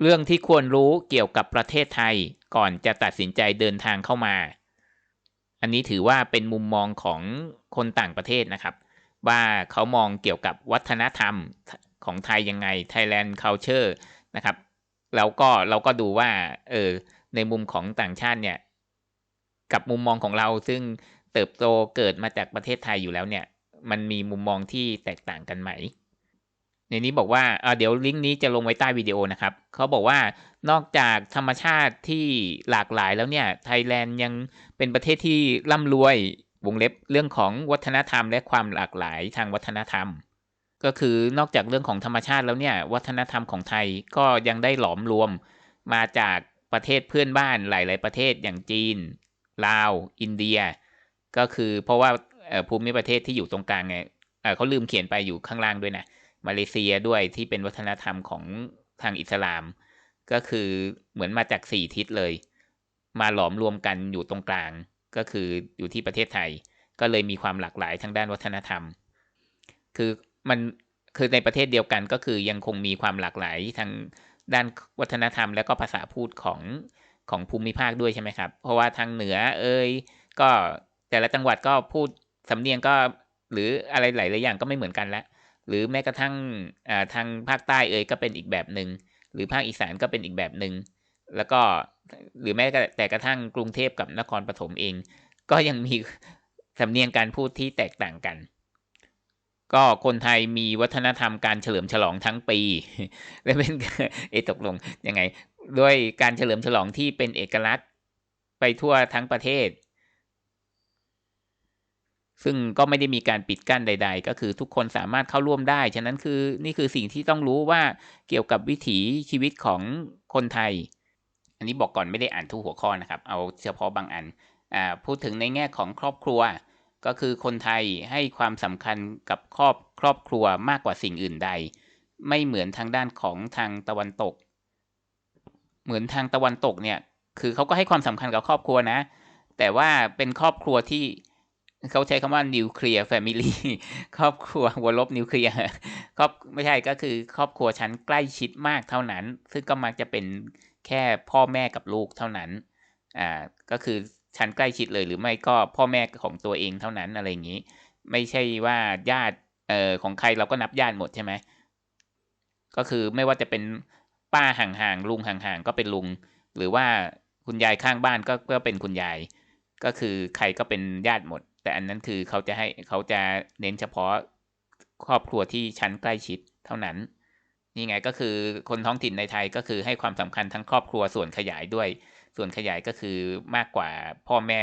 เรื่องที่ควรรู้เกี่ยวกับประเทศไทยก่อนจะตัดสินใจเดินทางเข้ามา อันนี้ถือว่าเป็นมุมมองของคนต่างประเทศนะครับ ว่าเขามองเกี่ยวกับวัฒนธรรมของไทยยังไง Thailand culture นะครับ แล้วก็เราก็ดูว่าเออในมุมของต่างชาติเนี่ย กับมุมมองของเราซึ่งเติบโตเกิดมาจากประเทศไทยอยู่แล้วเนี่ย มันมีมุมมองที่แตกต่างกันไหม ในนี้บอกว่าเดี๋ยวลิงก์นี้จะลงไว้ใต้วิดีโอนะครับ เขาบอกว่านอกจากธรรมชาติที่หลากหลายแล้วเนี่ย ไทยแลนด์ยังเป็นประเทศที่ร่ำรวยวงเล็บเรื่องของวัฒนธรรม และความหลากหลายทางวัฒนธรรม ก็คือนอกจากเรื่องของธรรมชาติแล้วเนี่ย วัฒนธรรมของไทยก็ยังได้หลอมรวมมาจากประเทศเพื่อนบ้านหลาย ๆ ประเทศอย่างจีน ลาว อินเดีย ก็คือเพราะว่าภูมิประเทศที่อยู่ตรงกลางไงเขาลืมเขียนไปอยู่ข้างล่างด้วยนะ มาเลเซียด้วยที่เป็นวัฒนธรรมของทางอิสลาม ก็คือเหมือนมาจากสี่ทิศเลย มาหลอมรวมกันอยู่ตรงกลาง ก็คืออยู่ที่ประเทศไทย ก็เลยมีความหลากหลายทางด้านวัฒนธรรม คือมันคือในประเทศเดียวกันก็คือยังคงมีความหลากหลายทางด้านวัฒนธรรม และก็ภาษาพูดของของภูมิภาคด้วยใช่ไหมครับ เพราะว่าทางเหนือเอ้ยก็แต่ละจังหวัดก็พูดสำเนียงก็หรืออะไรหลายๆอย่างก็ไม่เหมือนกันแล้ว หรือแม้กระทั่งทางภาคใต้เอ่ยก็เป็นอีกแบบหนึ่งหรือภาคอีสานก็เป็นอีกแบบหนึ่งแล้วก็หรือแม้แต่กระทั่งกรุงเทพกับนครปฐมเอง ก็ยังมีสำเนียงการพูดที่แตกต่างกัน ก็คนไทยมีวัฒนธรรมการเฉลิมฉลองทั้งปี และเป็นเอตกลงยังไง ด้วยการเฉลิมฉลองที่เป็นเอกลักษณ์ไปทั่วทั้งประเทศ ซึ่งก็ไม่ได้มีการปิดกั้นใด ๆ ก็คือทุกคนสามารถเข้าร่วมได้ ฉะนั้นคือนี่คือสิ่งที่ต้องรู้ว่าเกี่ยวกับวิถีชีวิตของคนไทย อันนี้บอกก่อนไม่ได้อ่านทุกหัวข้อนะครับ เอาเฉพาะบางอัน อ่า พูดถึงในแง่ของครอบครัว ก็คือคนไทยให้ความสำคัญกับครอบครอบครัวมากกว่าสิ่งอื่นใด ไม่เหมือนทางด้านของทางตะวันตก เหมือนทางตะวันตกเนี่ย คือเขาก็ให้ความสำคัญกับครอบครัวนะ แต่ว่าเป็นครอบครัวที่ เขาใช้คำว่านิวเคลียร์แฟมิลี่ครอบครัววลบนิวเคลียร์ครอบไม่ใช่ก็คือครอบครัวชั้นใกล้ชิดมากเท่านั้น ซึ่งก็มักจะเป็นแค่พ่อแม่กับลูกเท่านั้นอ่าก็คือชั้นใกล้ชิดเลยหรือไม่ก็พ่อแม่ของตัวเองเท่านั้นอะไรอย่างนี้ ไม่ใช่ว่าญาติเอ่อของใครเราก็นับญาติหมดใช่ไหมก็คือไม่ว่าจะเป็นป้าห่างๆลุงห่างๆก็เป็นลุง หรือว่าคุณยายข้างบ้านก็ก็เป็นคุณยาย ก็คือใครก็เป็นญาติหมด แต่อันนั้นคือเขาจะให้เขาจะเน้นเฉพาะครอบครัวที่ชั้นใกล้ชิดเท่านั้น นี่ไงก็คือคนท้องถิ่นในไทยก็คือให้ความสำคัญทั้งครอบครัวส่วนขยายด้วย ส่วนขยายก็คือมากกว่าพ่อแม่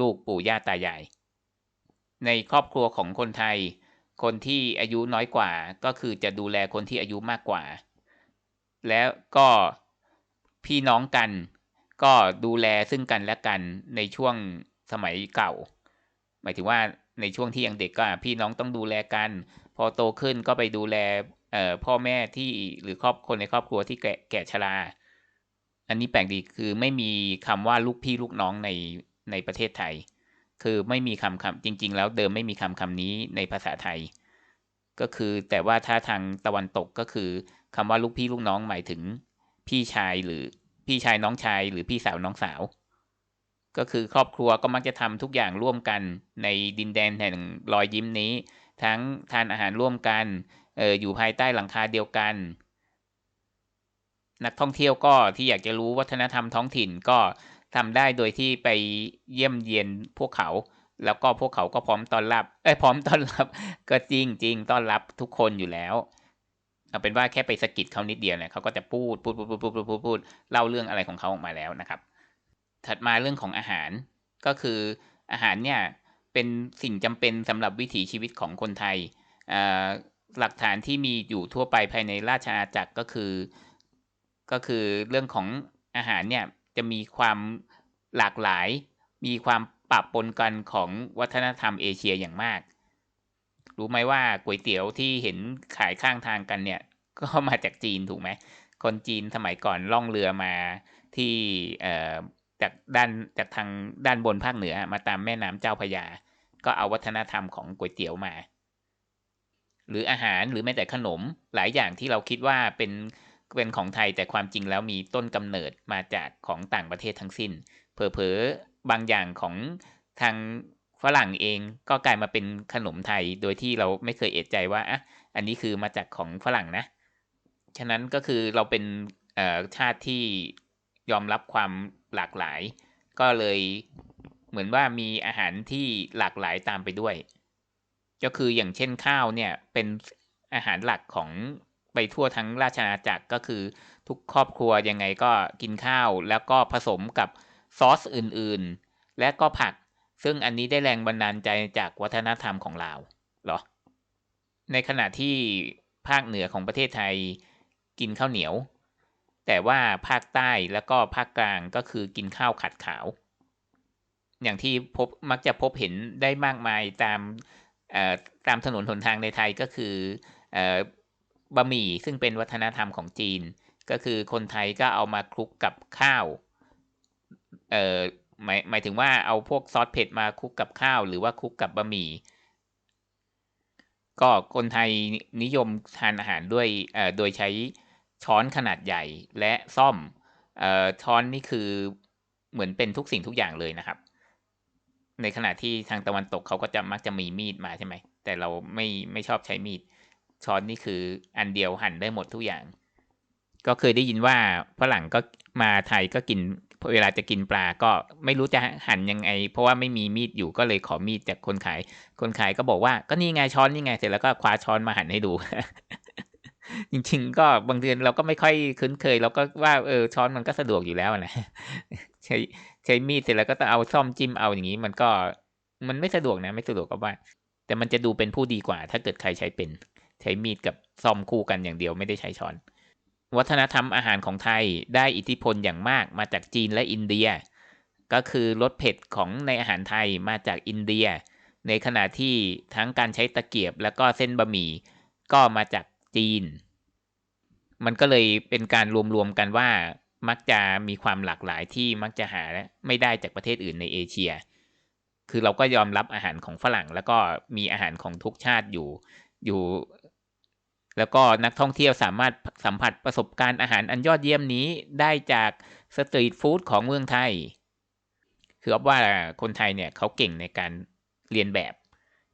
ลูกปู่ย่าตายาย ในครอบครัวของคนไทย คนที่อายุน้อยกว่า ก็คือจะดูแลคนที่อายุมากกว่า แล้วก็พี่น้องกัน ก็ดูแลซึ่งกันและกันในช่วงสมัยเก่า หมายถึงว่าในช่วงที่ยังเด็กก็พี่น้องต้องดูแลกัน พอโตขึ้นก็ไปดูแลพ่อแม่ที่หรือครอบคนในครอบครัวที่แก่แก่ชรา อันนี้แปลกดีคือไม่มีคำว่าลูกพี่ลูกน้องในในประเทศไทย คือไม่มีคำคำจริง ๆ แล้วเดิมไม่มีคำคำนี้ในภาษาไทย ก็คือแต่ว่าถ้าทางตะวันตกก็คือคำว่าลูกพี่ลูกน้องหมายถึงพี่ชายหรือพี่ชายน้องชายหรือพี่สาวน้องสาว ก็คือครอบครัวก็มักจะทำทุกอย่างร่วมกันในดินแดนแห่งรอยยิ้มนี้ ทั้งทานอาหารร่วมกันอออยู่ภายใต้หลังคาเดียวกัน นักท่องเที่ยวก็ที่อยากจะรู้วัฒนธรรมท้องถิ่นก็ทำได้โดยที่ไปเยี่ยมเยียนพวกเขา แล้วก็พวกเขาก็พร้อมต้อนรับ เอ้ยพร้อมต้อนรับ ก็จริงจริงต้อนรับทุกคนอยู่แล้วเอาเป็นว่าแค่ไปสกิดเขานิดเดียวเนี่ยเขาก็จะพูดพูดพูดพูดพูดพูดพูดเล่าเรื่องอะไรของเขาออกมาแล้วนะครับ ถัดมาเรื่องของอาหารก็คืออาหารเนี่ยเป็นสิ่งจำเป็นสำหรับวิถีชีวิตของคนไทย หลักฐานที่มีอยู่ทั่วไปภายในราชอาณาจักรก็คือ ก็คือเรื่องของอาหารเนี่ยจะมีความหลากหลาย มีความปรับปนกันของวัฒนธรรมเอเชียอย่างมาก รู้ไหมว่าก๋วยเตี๋ยวที่เห็นขายข้างทางกันเนี่ยก็มาจากจีนถูกไหม คนจีนสมัยก่อนล่องเรือมาที่ จากด้านจากทางด้านบนภาคเหนือมาตามแม่น้ำเจ้าพยา ก็เอาวัฒนธรรมของก๋วยเตี๋ยวมา หรืออาหารหรือแม้แต่ขนมหลายอย่างที่เราคิดว่าเป็นเป็นของไทยแต่ความจริงแล้วมีต้นกำเนิดมาจากของต่างประเทศทั้งสิ้น เผลอๆบางอย่างของทางฝรั่งเองก็กลายมาเป็นขนมไทยโดยที่เราไม่เคยเอะใจว่าอะอันนี้คือมาจากของฝรั่งนะ ฉะนั้นก็คือเราเป็นชาติที่ยอมรับความ หลากหลาย ก็เลยเหมือนว่ามีอาหารที่หลากหลายตามไปด้วย ก็คืออย่างเช่นข้าวเนี่ยเป็นอาหารหลักของไปทั่วทั้งราชอาณาจักรก็คือทุกครอบครัวยังไงก็กินข้าว แล้วก็ผสมกับซอสอื่นๆ และก็ผัก ซึ่งอันนี้ได้แรงบันดาลใจจากวัฒนธรรมของลาวเหรอ ในขณะที่ภาคเหนือของประเทศไทยกินข้าวเหนียว แต่ว่าภาคใต้แล้วก็ภาคกลางก็คือกินข้าวขัดขาว อย่างที่พบมักจะพบเห็นได้มากมายตามตามถนนหนทางในไทยก็คือบะหมี่ซึ่งเป็นวัฒนธรรมของจีน ก็คือคนไทยก็เอามาคลุกกับข้าวเอ่อหมายหมายถึงว่าเอาพวกซอสเผ็ดมาคลุกกับข้าว หรือว่าคลุกกับบะหมี่ ก็คนไทยนิยมทานอาหารด้วยเอ่อโดยใช้ ช้อนขนาดใหญ่และซ่อมเอ่อช้อนนี่คือเหมือนเป็นทุกสิ่งทุกอย่างเลยนะครับ ในขณะที่ทางตะวันตกเขาก็จะมักจะมีมีดมาใช่ไหม แต่เราไม่ไม่ชอบใช้มีด ช้อนนี่คืออันเดียวหั่นได้หมดทุกอย่าง ก็เคยได้ยินว่าฝรั่งก็มาไทยก็กินเวลาจะกินปลาก็ไม่รู้จะหั่นยังไง เพราะว่าไม่มีมีดอยู่ก็เลยขอมีดจากคนขาย คนขายก็บอกว่าก็นี่ไงช้อนนี่ไงเสร็จแล้วก็คว้าช้อนมาหั่นให้ดู จริง ๆ ก็บางทีเราก็ไม่ค่อยคุ้นเคย เราก็ว่าเออช้อนมันก็สะดวกอยู่แล้วนะใช้ใช้มีดเสร็จแล้วก็ต้องเอาซ่อมจิ้มเอาอย่างนี้ มันก็มันไม่สะดวกนะ ไม่สะดวกก็ว่า แต่มันจะดูเป็นผู้ดีกว่า ถ้าเกิดใครใช้เป็น ใช้มีดกับซ่อมคู่กันอย่างเดียวไม่ได้ใช้ช้อน วัฒนธรรมอาหารของไทยได้อิทธิพลอย่างมากมาจากจีนและอินเดีย ก็คือรสเผ็ดของในอาหารไทยมาจากอินเดีย ในขณะที่ทั้งการใช้ตะเกียบ แล้วก็เส้นบะหมี่ก็มาจากจีน มันก็เลยเป็นการรวมๆกันว่ามักจะมีความหลากหลายที่มักจะหาไม่ได้จากประเทศอื่นในเอเชีย คือเราก็ยอมรับอาหารของฝรั่ง แล้วก็มีอาหารของทุกชาติอยู่อยู่ แล้วก็นักท่องเที่ยวสามารถสัมผัสประสบการณ์อาหารอันยอดเยี่ยมนี้ได้จากสตรีทฟู้ดของเมืองไทย คือว่าคนไทยเนี่ยเขาเก่งในการเรียนแบบ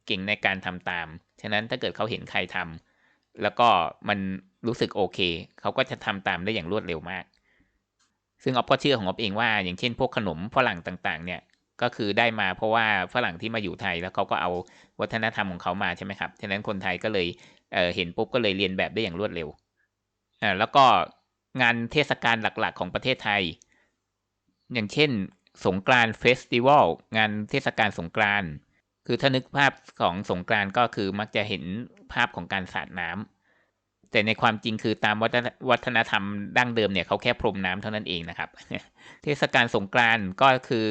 เก่งในการทำตาม ฉะนั้นถ้าเกิดเขาเห็นใครทำแล้วก็มัน รู้สึกโอเค เขาก็จะทำตามได้อย่างรวดเร็วมาก ซึ่งออฟก็เชื่อของออฟเองว่า อย่างเช่น พวกขนมฝรั่งต่างๆ เนี่ยก็คือได้มาเพราะว่าฝรั่งที่มาอยู่ไทยแล้วเขาก็เอาวัฒนธรรมของเขามาใช่ไหมครับ ฉะนั้นคนไทยก็เลยเเห็นปุ๊บก็เลยเรียนแบบได้อย่างรวดเร็วอ่าแล้วก็งานเทศกาลหลักๆ ของประเทศไทย อย่างเช่น สงกรานเฟสติวัลงานเทศกาลสงกรานคือถ้านึกภาพของสงกรานก็คือมักจะเห็นภาพของการสาดน้ำ แต่ในความจริงคือตามวัฒนธรรมดั้งเดิมเนี่ยเขาแค่พรมน้ำเท่านั้นเองนะครับ เทศกาลสงกรานต์ก็คือ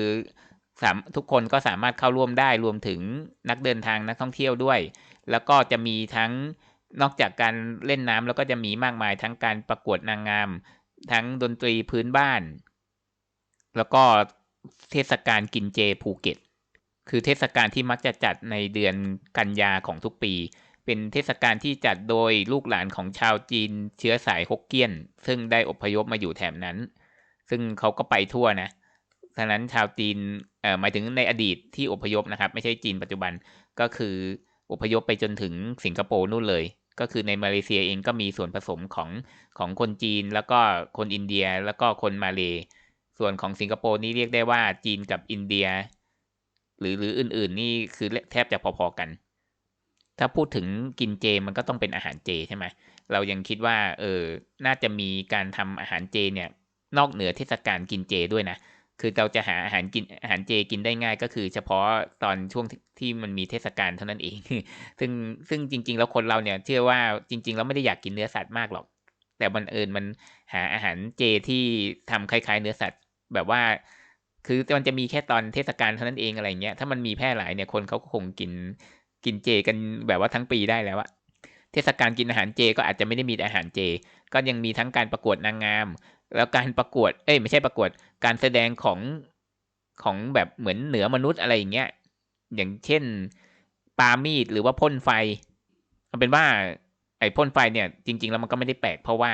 ทุกคนก็สามารถเข้าร่วมได้รวมถึงนักเดินทางนักท่องเที่ยวด้วย แล้วก็จะมีทั้งนอกจากการเล่นน้ำแล้วก็จะมีมากมายทั้งการประกวดนางงาม ทั้งดนตรีพื้นบ้าน แล้วก็เทศกาลกินเจภูเก็ต คือเทศกาลที่มักจะจัดในเดือนกันยาของทุกปี เป็นเทศกาลที่จัดโดยลูกหลานของชาวจีนเชื้อสายฮกเกี้ยน ซึ่งได้อพยพมาอยู่แถบนั้น ซึ่งเขาก็ไปทั่วนะฉะนั้นชาวจีนเอ่อหมายถึงในอดีตที่อพยพนะครับ ไม่ใช่จีนปัจจุบันก็คืออพยพไปจนถึงสิงคโปร์นู่นเลย ก็คือในมาเลเซียเองก็มีส่วนผสมของของคนจีน แล้วก็คนอินเดียแล้วก็คนมาเลส่วนของสิงคโปร์นี่เรียกได้ว่าจีนกับอินเดีย หรือหรืออื่น ๆ นี่คือแทบจะพอๆกัน ถ้าพูดถึงกินเจมันก็ต้องเป็นอาหารเจใช่ไหมเรายังคิดว่าเออน่าจะมีการทำอาหารเจเนี่ยนอกเหนือเทศกาลกินเจด้วยนะคือเราจะหาอาหารกินอาหารเจกินได้ง่ายก็คือเฉพาะตอนช่วงที่มันมีเทศกาลเท่านั้นเอง ซึ่งซึ่งจริง ๆ แล้วคนเราเนี่ยเชื่อว่าจริง ๆ แล้วไม่ได้อยากกินเนื้อสัตว์มากหรอก แต่บันเอิญมันหาอาหารเจที่ทำคล้าย ๆ เนื้อสัตว์แบบว่า คือมันจะมีแค่ตอนเทศกาลเท่านั้นเองอะไรเงี้ยถ้ามันมีแพร่หลายเนี่ยคนเขาก็คงกิน กินเจกันแบบว่าทั้งปีได้แล้วอะเทศกาลกินอาหารเจก็อาจจะไม่ได้มีอาหารเจ ก็ยังมีทั้งการประกวดนางงาม แล้วการประกวด เอ้ยไม่ใช่ประกวด การแสดงของของแบบเหมือนเหนือมนุษย์อะไรอย่างเงี้ย อย่างเช่นปามีดหรือว่าพ่นไฟเอาเป็นว่าไอ้พ่นไฟเนี่ยจริง ๆ แล้วมันก็ไม่ได้แปลกเพราะว่า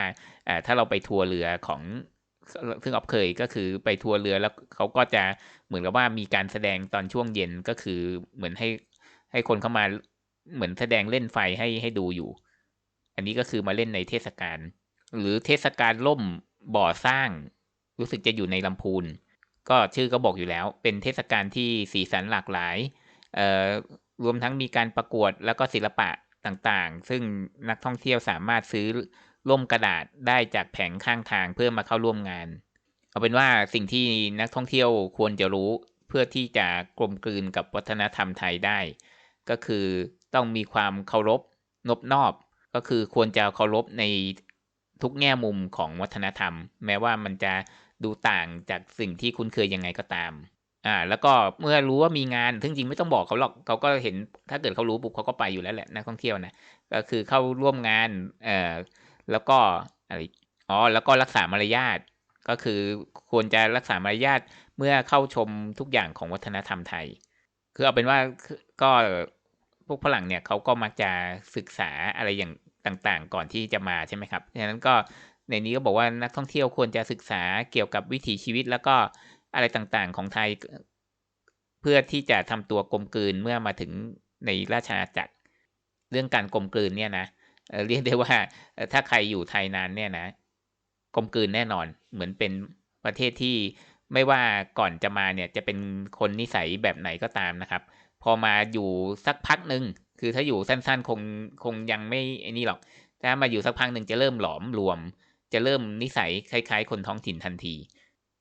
อ่าถ้าเราไปทัวร์เรือของซึ่งออฟเคยก็คือไปทัวร์เรือแล้วเขาก็จะเหมือนกับว่ามีการแสดงตอนช่วงเย็นก็คือเหมือนให้ ให้คนเข้ามาเหมือนแสดงเล่นไฟให้ให้ดูอยู่ อันนี้ก็คือมาเล่นในเทศกาลหรือเทศกาลล่มบ่อสร้าง รู้สึกจะอยู่ในลำพูน ก็ชื่อก็บอกอยู่แล้ว เป็นเทศกาลที่สีสันหลากหลายรวมทั้งมีการประกวดแล้วก็ศิลปะต่างๆ ซึ่งนักท่องเที่ยวสามารถซื้อร่มกระดาษได้จากแผงข้างทางเพื่อมาเข้าร่วมงาน เอาเป็นว่าสิ่งที่นักท่องเที่ยวควรจะรู้เพื่อที่จะกลมกลืนกับวัฒนธรรมไทยได้ ก็คือต้องมีความเคารพนบนอบ ก็คือควรจะเคารพในทุกแง่มุมของวัฒนธรรม แม้ว่ามันจะดูต่างจากสิ่งที่คุ้นเคยยังไงก็ตามอ่าแล้วก็เมื่อรู้ว่ามีงานซึ่งจริงไม่ต้องบอกเขาหรอกเขาก็เห็นถ้าเกิดเขารู้ปุ๊บเขาก็ไปอยู่แล้วแหละนักท่องเที่ยวนะก็คือเข้าร่วมงานเอ่อแล้วก็อะไรอ๋อแล้วก็รักษามารยาทก็คือควรจะรักษามารยาทเมื่อเข้าชมทุกอย่างของวัฒนธรรมไทย คือเอาเป็นว่าก็พวกฝรั่งเนี่ยเขาก็มักจะศึกษาอะไรอย่างต่างๆ ก่อนที่จะมาใช่ไหมครับดังนั้นก็ในนี้ก็บอกว่านักท่องเที่ยวควรจะศึกษาเกี่ยวกับวิถีชีวิตแล้วก็อะไรต่างๆของไทย เพื่อที่จะทำตัวกลมกลืนเมื่อมาถึงในราชอาณาจักรเรื่องการกลมกลืนเนี่ยนะเรียกได้ว่าถ้าใครอยู่ไทยนานเนี่ยนะกลมกลืนแน่นอนเหมือนเป็นประเทศที่ ไม่ว่าก่อนจะมาเนี่ยจะเป็นคนนิสัยแบบไหนก็ตามนะครับ พอมาอยู่สักพักหนึ่งคือถ้าอยู่สั้นๆคงคงยังไม่ไอ้นี่หรอกถ้ามาอยู่สักพักหนึ่งจะเริ่มหลอมรวม จะเริ่มนิสัยคล้ายๆ คนท้องถิ่นทันที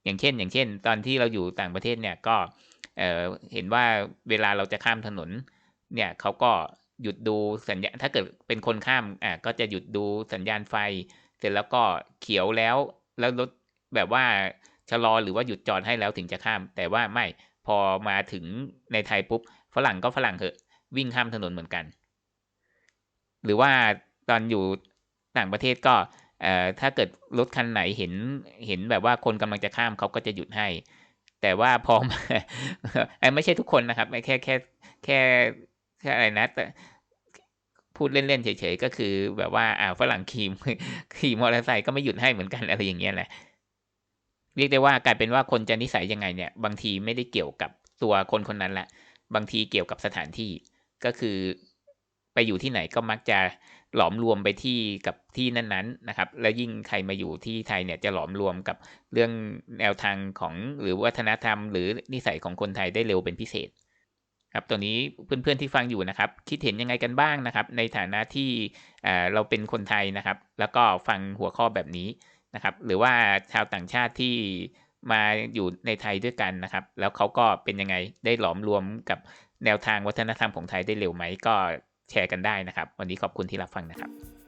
อย่างเช่น อย่างเช่น ตอนที่เราอยู่ต่างประเทศเนี่ยก็เเห็นว่าเวลาเราจะข้ามถนน เนี่ยเขาก็หยุดดูสัญญาณถ้าเกิดเป็นคนข้ามอะก็จะหยุดดูสัญญาณไฟ เสร็จแล้วก็เขียวแล้วแล้วรถแบบว่า ชะลอหรือว่าหยุดจอดให้แล้วถึงจะข้าม แต่ว่าไม่พอมาถึงในไทยปุ๊บฝรั่งก็ฝรั่งเหอะ วิ่งข้ามถนนเหมือนกัน หรือว่าตอนอยู่ต่างประเทศก็ถ้าเกิดรถคันไหนเห็นเห็นแบบว่าคนกำลังจะข้ามเขาก็จะหยุดให้ แต่ว่าพอมาไม่ใช่ทุกคนนะครับไม่แค่แค่แค่แค่อะไรนะแต่พูดเล่นๆเฉยๆก็คือแบบว่าอ่าฝรั่งขี่ขี่มอเตอร์ไซค์ก็ไม่หยุดให้เหมือนกันอะไรอย่างเงี้ยแหละ เรียกได้ว่ากลายเป็นว่าคนจะนิสัยยังไงเนี่ยบางทีไม่ได้เกี่ยวกับตัวคนคนนั้นแหละบางทีเกี่ยวกับสถานที่ก็คือไปอยู่ที่ไหนก็มักจะหลอมรวมไปที่กับที่นั้นๆนะครับ แล้วยิ่งใครมาอยู่ที่ไทยเนี่ยจะหลอมรวมกับเรื่องแนวทางของหรือวัฒนธรรม หรือนิสัยของคนไทยได้เร็วเป็นพิเศษ ครับตัวนี้เพื่อนๆที่ฟังอยู่นะครับ คิดเห็นยังไงกันบ้างนะครับ ในฐานะที่เราเป็นคนไทยนะครับ แล้วก็ฟังหัวข้อแบบนี้ นะครับ หรือว่าชาวต่างชาติที่มาอยู่ในไทยด้วยกันนะครับ แล้วเขาก็เป็นยังไงได้หลอมรวมกับแนวทางวัฒนธรรมของไทยได้เร็วไหมก็แชร์กันได้นะครับ วันนี้ขอบคุณที่รับฟังนะครับ